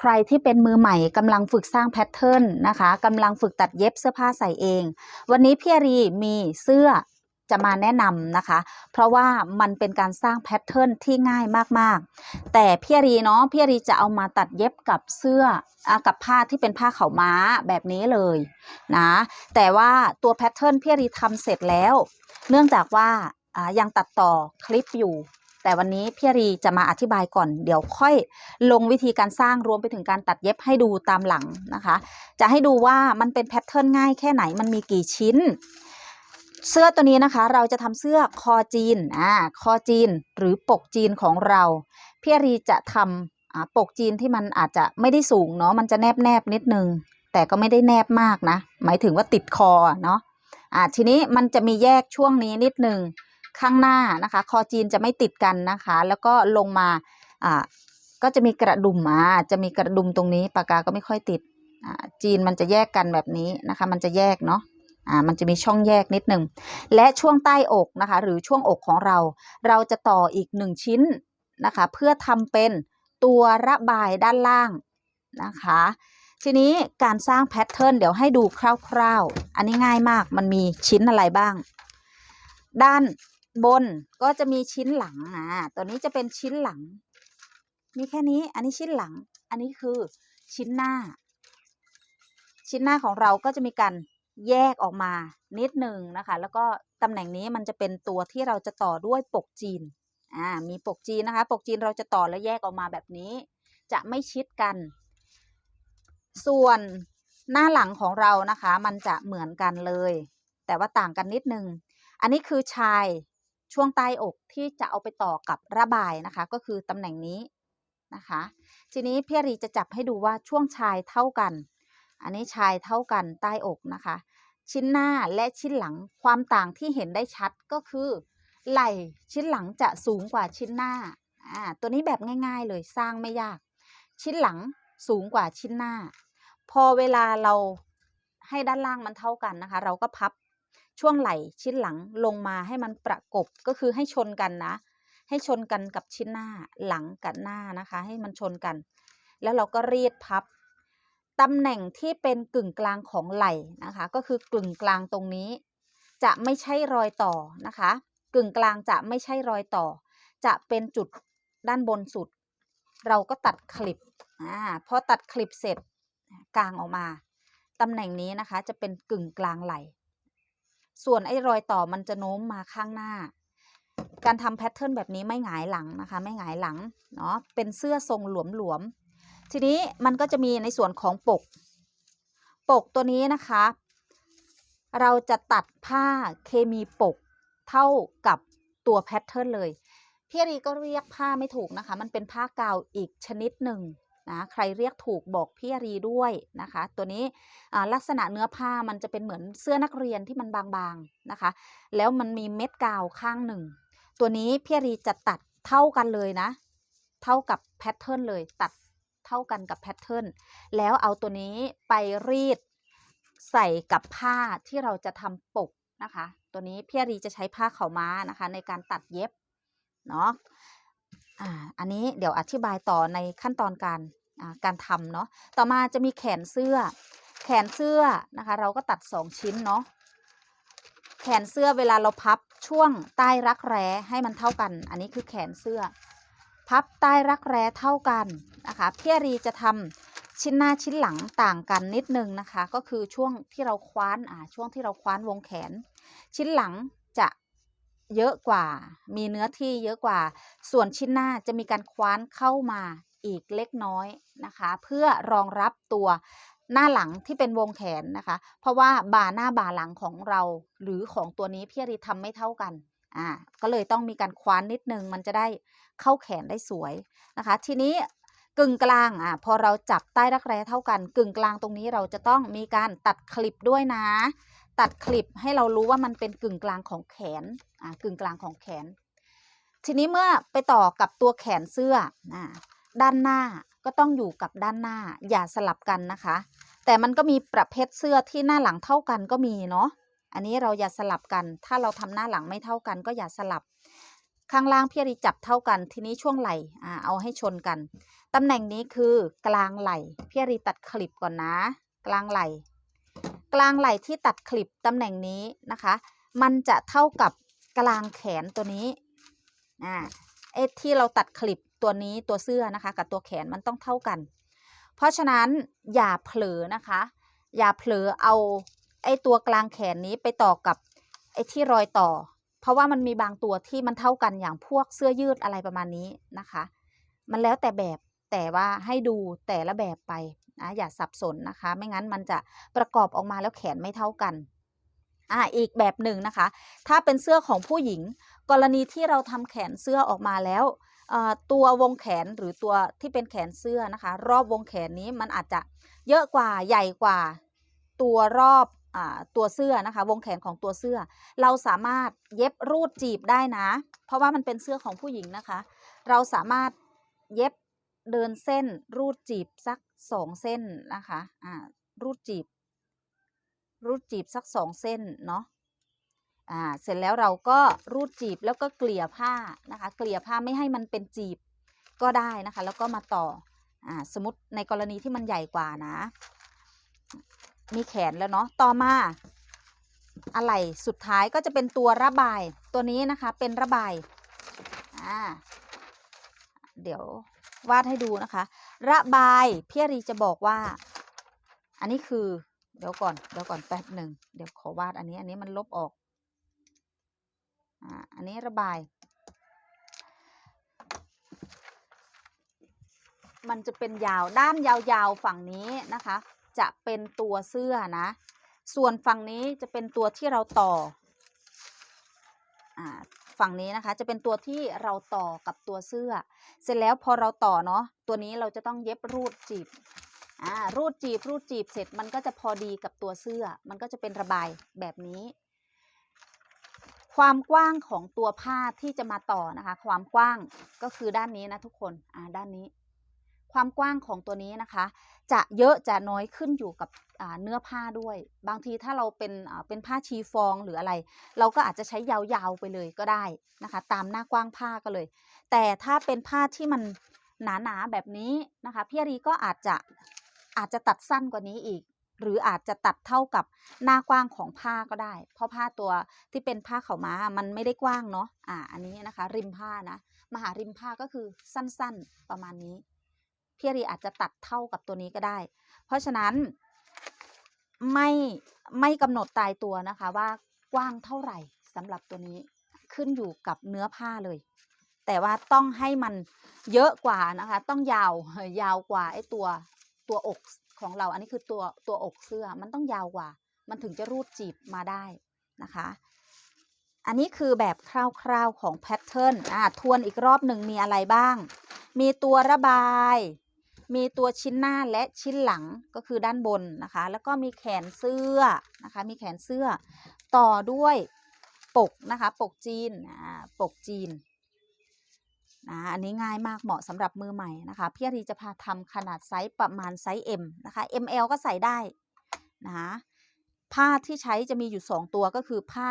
ใครที่เป็นมือใหม่กำลังฝึกสร้างแพทเทิร์นนะคะกำลังฝึกตัดเย็บเสื้อผ้าใส่เอง วันนี้พี่อรีมีเสื้อจะมาแนะนำนะคะ เพราะว่ามันเป็นการสร้างแพทเทิร์นที่ง่ายมากๆ แต่พี่อรีเนาะพี่อรีจะเอามาตัดเย็บกับเสื้ออกับผ้าที่เป็นผ้าเขาม้าแบบนี้เลยนะแต่ว่าตัวแพทเทิร์นพี่อรีทำเสร็จแล้ว เนื่องจากว่ายังตัดต่อคลิปอยู่ แต่วันนี้พี่อารีจะมาอธิบายก่อน เดี๋ยวค่อยลงวิธีการสร้างรวมไปถึงการตัดเย็บให้ดูตามหลังนะคะ จะให้ดูว่ามันเป็นแพทเทิร์นง่ายแค่ไหนมันมีกี่ชิ้น เสื้อตัวนี้นะคะ เราจะทำเสื้อคอจีนอ่าคอจีนหรือปกจีนของเราพี่อารีจะทำอ่าปกจีนที่มันอาจจะไม่ได้สูงเนาะมันจะแนบแนบนิดนึง แต่ก็ไม่ได้แนบมากนะ หมายถึงว่าติดคอเนาะอ่าทีนี้มันจะมีแยกช่วงนี้นิดนึง ข้างหน้านะคะ คอจีนจะไม่ติดกันนะคะ แล้วก็ลงมาอ่าก็จะมีกระดุมอ่าจะมีกระดุมตรงนี้ปากกาก็ไม่ค่อยติดอ่าจีนมันจะแยกกันแบบนี้นะคะ มันจะแยกเนาะอ่ามันจะมีช่องแยกนิดหนึ่งและช่วงใต้อกนะคะ หรือช่วงอกของเรา เราจะต่ออีกหนึ่งชิ้นนะคะ เพื่อทำเป็นตัวระบายด้านล่างนะคะ ทีนี้การสร้างแพทเทิร์นเดี๋ยวให้ดูคร่าวๆ อันนี้ง่ายมากมันมีชิ้นอะไรบ้าง ด้าน บนก็จะมีชิ้นหลังอ่าตัวนี้จะเป็นชิ้นหลัง มีแค่นี้ อันนี้ชิ้นหลัง อันนี้คือชิ้นหน้า ชิ้นหน้าของเราก็จะมีการแยกออกมานิดหนึ่งนะคะ แล้วก็ตำแหน่งนี้มันจะเป็นตัวที่เราจะต่อด้วยปกจีน อ่า มีปกจีนนะคะ ปกจีนเราจะต่อแล้วแยกออกมาแบบนี้ จะไม่ชิดกัน ส่วนหน้าหลังของเรานะคะ มันจะเหมือนกันเลย แต่ว่าต่างกันนิดนึง อันนี้คือชาย ช่วงใต้อกที่จะเอาไปต่อกับระบายนะคะ ก็คือตำแหน่งนี้นะคะ ทีนี้พี่รีจะจับให้ดูว่าช่วงชายเท่ากัน อันนี้ชายเท่ากันใต้อกนะคะ ชิ้นหน้าและชิ้นหลังความต่างที่เห็นได้ชัดก็คือ ไหล่ชิ้นหลังจะสูงกว่าชิ้นหน้าอ่าตัวนี้แบบง่าย ๆ เลยสร้างไม่ยาก ชิ้นหลังสูงกว่าชิ้นหน้า พอเวลาเราให้ด้านล่างมันเท่ากันนะคะ เราก็พับ ช่วงไหล่ชิ้นหลังลงมาให้มันประกบก็คือให้ชนกันนะ ให้ชนกันกับชิ้นหน้าหลังกับหน้านะคะ ให้มันชนกัน แล้วเราก็รีดพับตำแหน่งที่เป็นกึ่งกลางของไหล่นะคะ ก็คือกึ่งกลางตรงนี้ จะไม่ใช่รอยต่อนะคะ กึ่งกลางจะไม่ใช่รอยต่อ จะเป็นจุดด้านบนสุด เราก็ตัดคลิปอ่าพอตัดคลิปเสร็จกลางออกมาตำแหน่งนี้นะคะจะเป็นกึ่งกลางไหล่ ส่วนไอ้รอยต่อมันจะโน้มมาข้างหน้า การทำแพทเทิร์นแบบนี้ไม่หงายหลังนะคะ ไม่หงายหลังเนาะเป็นเสื้อทรงหลวมๆทีนี้มันก็จะมีในส่วนของปก ปกตัวนี้นะคะ เราจะตัดผ้าเคมีปกเท่ากับตัวแพทเทิร์นเลยพี่รีก็เรียกผ้าไม่ถูกนะคะ มันเป็นผ้ากาวอีกชนิดหนึ่ง นะใครเรียกถูกบอกพี่อารีด้วยนะคะ ตัวนี้ลักษณะเนื้อผ้ามันจะเป็นเหมือนเสื้อนักเรียนที่มันบางๆนะคะ แล้วมันมีเม็ดกาวข้างหนึ่ง ตัวนี้พี่อารีจะตัดเท่ากันเลยนะ เท่ากับแพทเทิร์นเลยตัดเท่ากันกับแพทเทิร์นแล้วเอาตัวนี้ไปรีดใส่กับผ้าที่เราจะทำปกนะคะ ตัวนี้พี่อารีจะใช้ผ้าขาวม้านะคะ ในการตัดเย็บเนาะอ่าอันนี้เดี๋ยวอธิบายต่อในขั้นตอนการ การทำเนาะต่อมาจะมีแขนเสื้อ แขนเสื้อนะคะ เราก็ตัดสองชิ้นเนาะแขนเสื้อเวลาเราพับช่วงใต้รักแร้ให้มันเท่ากัน อันนี้คือแขนเสื้อ พับใต้รักแร้เท่ากันนะคะพี่อรีจะทำชิ้นหน้าชิ้นหลังต่างกันนิดนึงนะคะ ก็คือช่วงที่เราคว้านอ่าช่วงที่เราคว้านวงแขน ชิ้นหลังจะเยอะกว่า มีเนื้อที่เยอะกว่า ส่วนชิ้นหน้าจะมีการคว้านเข้ามา อีกเล็กน้อยนะคะ เพื่อรองรับตัวหน้าหลังที่เป็นวงแขนนะคะ เพราะว่าบ่าหน้าบ่าหลังของเรา หรือของตัวนี้พี่อรีทำไม่เท่ากันอ่าก็เลยต้องมีการคว้านนิดนึงมันจะได้เข้าแขนได้สวยนะคะ ทีนี้กึ่งกลางอะพอเราจับใต้รักแร้เท่ากัน กึ่งกลางตรงนี้เราจะต้องมีการตัดคลิปด้วยนะ ตัดคลิปให้เรารู้ว่ามันเป็นกึ่งกลางของแขนอ่ากึ่งกลางของแขน ทีนี้เมื่อไปต่อกับตัวแขนเสื้ออ่า ด้านหน้าก็ต้องอยู่กับด้านหน้าอย่าสลับกันนะคะ แต่มันก็มีประเภทเสื้อที่หน้าหลังเท่ากันก็มีเนาะอันนี้เราอย่าสลับกัน ถ้าเราทำหน้าหลังไม่เท่ากัน ก็อย่าสลับ ข้างล่างพี่รีจับเท่ากัน ทีนี้ช่วงไหล่อ่าเอาให้ชนกันตำแหน่งนี้คือกลางไหล่พี่รีตัดคลิปก่อนนะ กลางไหล่กลางไหล่ที่ตัดคลิปตำแหน่งนี้นะคะ มันจะเท่ากับกลางแขนตัวนี้อ่าไอ้ที่เราตัดคลิป ตัวนี้ตัวเสื้อนะคะ กับตัวแขนมันต้องเท่ากัน เพราะฉะนั้นอย่าเผลอนะคะ อย่าเผลอเอาไอ้ตัวกลางแขนนี้ไปต่อกับไอ้ที่รอยต่อ เพราะว่ามันมีบางตัวที่มันเท่ากันอย่างพวกเสื้อยืดอะไรประมาณนี้นะคะ มันแล้วแต่แบบแต่ว่าให้ดูแต่ละแบบไปนะอย่าสับสนนะคะ ไม่งั้นมันจะประกอบออกมาแล้วแขนไม่เท่ากันอ่าอีกแบบหนึ่งนะคะ ถ้าเป็นเสื้อของผู้หญิง กรณีที่เราทำแขนเสื้อออกมาแล้ว ตัววงแขนหรือตัวที่เป็นแขนเสื้อนะคะ รอบวงแขนนี้มันอาจจะเยอะกว่าใหญ่กว่าตัวรอบอตัวเสื้อนะคะ วงแขนของตัวเสื้อ เราสามารถเย็บรูดจีบได้นะ เพราะว่ามันเป็นเสื้อของผู้หญิงนะคะ เราสามารถเย็บเดินเส้นรูดจีบสักสองเส้นนะคะอ่ารูดจีบ รูดจีบสักสองเส้นเนาะ อ่าเสร็จแล้วเราก็รูดจีบแล้วก็เกลี่ยผ้านะคะ เกลี่ยผ้าไม่ให้มันเป็นจีบก็ได้นะคะ แล้วก็มาต่ออ่าสมมติในกรณีที่มันใหญ่กว่านะ มีแขนแล้วเนาะต่อมาอะไรสุดท้ายก็จะเป็นตัวระบายตัวนี้นะคะ เป็นระบายอ่าเดี๋ยววาดให้ดูนะคะ ระบายพี่รีจะบอกว่า อันนี้คือ เดี๋ยวก่อนเดี๋ยวก่อนแป๊บหนึ่งเดี๋ยวขอวาดอันนี้อันนี้มันลบออก อันนี้ระบาย มันจะเป็นยาวด้านยาวๆฝั่งนี้นะคะ จะเป็นตัวเสื้อนะ ส่วนฝั่งนี้จะเป็นตัวที่เราต่ออฝั่งนี้นะคะจะเป็นตัวที่เราต่อกับตัวเสื้อ เสร็จแล้วพอเราต่อเนาะตัวนี้เราจะต้องเย็บรูดจีบอ่ารูดจีบรูดจีบเสร็จมันก็จะพอดีกับตัวเสื้อ มันก็จะเป็นระบายแบบนี้ ความกว้างของตัวผ้าที่จะมาต่อนะคะ ความกว้างก็คือด้านนี้นะทุกคนอ่าด้านนี้ ความกว้างของตัวนี้นะคะ จะเยอะจะน้อยขึ้นอยู่กับเนื้อผ้าด้วย บางทีถ้าเราเป็นเป็นผ้าชีฟองหรืออะไร เราก็อาจจะใช้ยาวๆไปเลยก็ได้นะคะ ตามหน้ากว้างผ้าก็เลย แต่ถ้าเป็นผ้าที่มันหนาๆแบบนี้นะคะพี่อารีก็อาจจะอาจจะตัดสั้นกว่านี้อีก หรืออาจจะตัดเท่ากับหน้ากว้างของผ้าก็ได้ เพราะผ้าตัวที่เป็นผ้าเขาม้ามันไม่ได้กว้างเนาะอ่าอันนี้นะคะ ริมผ้านะมหาริมผ้าก็คือสั้นๆประมาณนี้พี่รีอาจจะตัดเท่ากับตัวนี้ก็ได้ เพราะฉะนั้นไม่ไม่กำหนดตายตัวนะคะว่ากว้างเท่าไหร่สำหรับตัวนี้ขึ้นอยู่กับเนื้อผ้าเลย แต่ว่าต้องให้มันเยอะกว่านะคะ ต้องยาวยาวกว่าไอ้ตัวตัวอก ของเราอันนี้คือตัวตัวอกเสื้อมันต้องยาวกว่า มันถึงจะรูดจีบมาได้นะคะ อันนี้คือแบบคร่าวๆของแพทเทิร์นอ่าทวนอีกรอบหนึ่งมีอะไรบ้าง มีตัวระบาย มีตัวชิ้นหน้าและชิ้นหลังก็คือด้านบนนะคะ แล้วก็มีแขนเสื้อนะคะ มีแขนเสื้อต่อด้วยปกนะคะ ปกจีนอ่าปกจีน นะอันนี้ง่ายมากเหมาะสำหรับมือใหม่นะคะ พี่อารีจะพาทำขนาดไซส์ประมาณไซส์ M นะคะ ML ก็ใส่ได้นะคะผ้าที่ใช้จะมีอยู่ 2 ตัวก็คือผ้า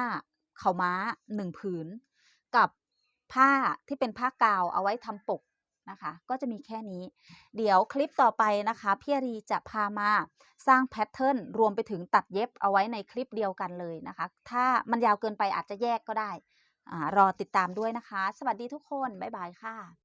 เข่าม้า 1 ผืน กับผ้าที่เป็นผ้ากาวเอาไว้ทำปกนะคะ ก็จะมีแค่นี้ เดี๋ยวคลิปต่อไปนะคะพี่อารีจะพามาสร้างแพทเทิร์นรวมไปถึงตัดเย็บเอาไว้ในคลิปเดียวกันเลยนะคะ ถ้ามันยาวเกินไปอาจจะแยกก็ได้ รอติดตามด้วยนะคะ สวัสดีทุกคน บ๊ายบายค่ะ